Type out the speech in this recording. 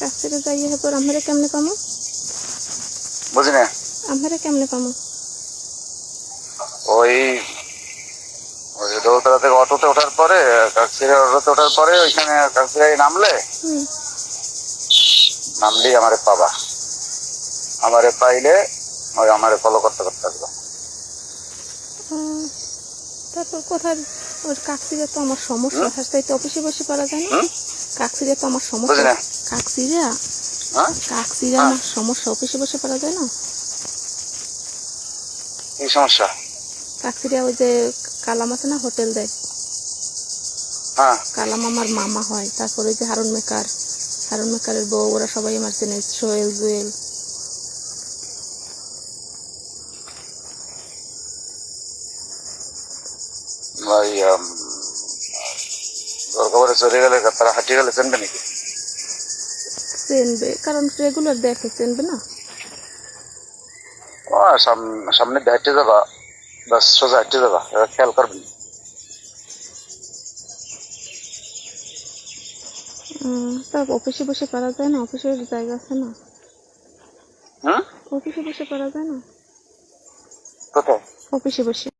কাছেরে যাইয়ে পর আমরা কেমনে পামু? বুঝি না। আমরা কেমনে পামু? ওই ওই দৌতলা থেকে অটোতে ওঠার পরে কাকসিরা অটোতে ওঠার পরে ওইখানে কাকসিরায় নামলে? নামলেই আমারে পাবা। আমারে পাইলে ওই আমারে ফলো করতে করতে আসবে। তারপর কোথায় ওর কাকসিরে তো আমার সমস্যা। হাসতে তো অফিসে বসে যায় না হুম? কাকসিরে তো আমার সমস্যা। না। কাকসিরা? হ্যাঁ? কাকসিরে হ্যাঁ। আমার সমস্যা। অফিসে বসে যায় না কি সমস্যা? কাকসিরা ওই যে কালাম আছে না হোটেল দেয়। হ্যাঁ। কালাম আমার মামা হয়। তারপরে ওই যে হারুন মেকার। হারুন মেকারের বউ ওরা সবাই আমার চেনে সোহেল জুয়েল। ওই উম, তোর খবরে চলে গেলে তারা হাঁটিয়ে গেলে চেনবে নাকি? চেনবে কারণ রেগুলার দেখে চেনবে না। সাম- সামনে হাঁটতে যাবা বাস সোজা হাঁটতে যাবা খেয়াল করবি উম, তা অফিসে বসে পারা যায় না অফিসের জায়গা আছে না। অফিসে বসে পারা যায় না। কোথায়? অফিসে বসে।